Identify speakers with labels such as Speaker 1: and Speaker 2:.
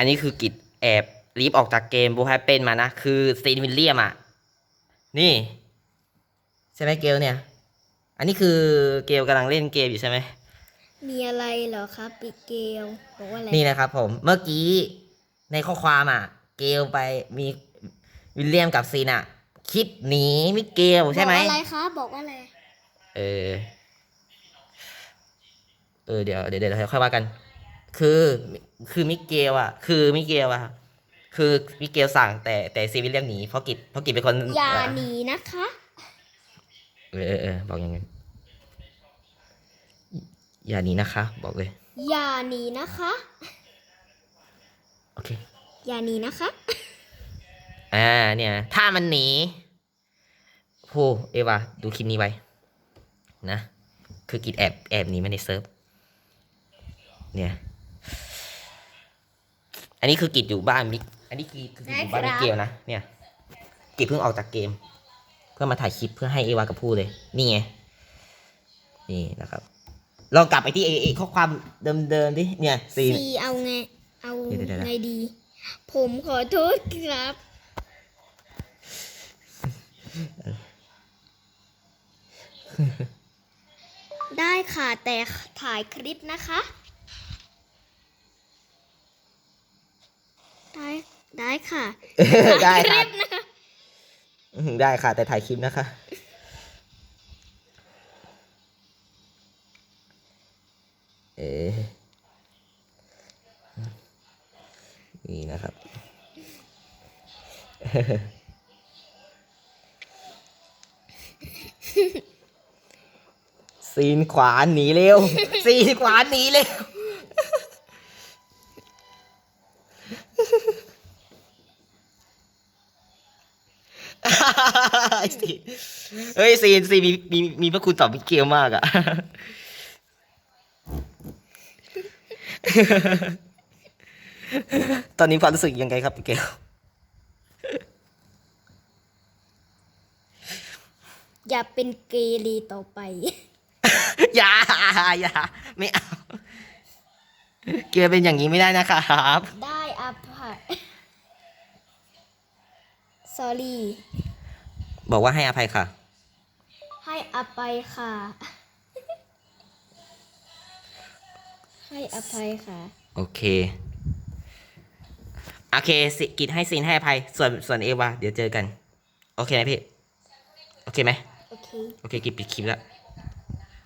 Speaker 1: อันนี้คือกิจแอบรีบออกจากเกมบูไฮเป็นมานะ คือซีนวิลเลียมอะ นี่ ใช่ไหมเกลเนี่ย อันนี้คือเกลกำลังเล่นเกมอยู่ใช่ไหม
Speaker 2: มีอะไรเหรอครับปิเกลบอกว่าอะไร
Speaker 1: นี่นะครับผม เมื่อกี้ในข้อความอะ เกลไปมีวิลเลียมกับซีนอะ คิดหนีมิเกลใช่ไหม
Speaker 2: บอกอะไรครับบอกว่าอะไร
Speaker 1: เออ เออเดี๋ยวเดี๋ยวเดี๋ยวค่อยว่ากัน คือคือมิเกลอะคือมิเกลอะคือมิเกลสั่งแต่แต่ซีวิลเลียมหนีเพราะกิจเพราะกิจเป็นคน
Speaker 2: อย่า
Speaker 1: เห
Speaker 2: นีนะคะ
Speaker 1: เออเออเออบอกอย่างนั้นอย่าหนีนะคะ บอกเลย
Speaker 2: อย่าหนีนะคะ
Speaker 1: โอเค
Speaker 2: อย่าหนีนะคะ
Speaker 1: อ่าเนี่ย ถ้ามันหนีโหเอวาดูคลิปนี้ไว้ นะ คือกิดแอบแอบหนีไม่ในเซิร์ฟเนี่ย อันนี้คือกิดอยู่บ้านมิก อันนี้คือคือกิจอยู่บ้านมิเกลนะ เนี่ย กิดเพิ่งออกจากเกม เพื่อมาถ่ายคลิปเพื่อให้เอวากับพูดเลย นี่ไง นี่นะครับลองกลับไปที่เอเอข้อความเดิมๆดิ เนี่ยซี
Speaker 2: ซีเอาไง เอา
Speaker 1: เดี๋ยวเดี๋ยวเดี๋ยว
Speaker 2: ไงดี ผมขอโทษครับ ได้ค่ะแต่ถ่ายคลิปนะคะ ได้ได้ค่ะ
Speaker 1: ได้ค
Speaker 2: ถ่า
Speaker 1: รั
Speaker 2: ย
Speaker 1: บ
Speaker 2: ลิปนะคะ
Speaker 1: อื้อหือได้ค่ะ แต่ถ่ายคลิปนะคะ เอ๊ะนี่นะครับ ซีนขวานหนีเร็ว ซีนขวานหนีเร็ว ซีนเฮ้ยซีนซีนมีมีมีพระคุณต่อมิเกลมากอะตอนนี้ความรู้สึกยังไงครับมิเกล
Speaker 2: อย่าเป็นเกเรต่อไป
Speaker 1: อย่าอย่าไม่เอา เกลเป็นอย่างนี้ไม่ได้นะครับ
Speaker 2: ได้อภัย sorry
Speaker 1: บอกว่าให้อภัยค่ะ
Speaker 2: ให้อภัยค่ะ ให้อภัยค่ะ
Speaker 1: โอเค โอเคสิกิจให้ซีนให้อภัย ส่วนส่วนเอวาเดี๋ยวเจอกัน โอเคไหมพี่ โอเคไหม
Speaker 2: โอเค
Speaker 1: โอเคกิจปิดคลิปแล้ว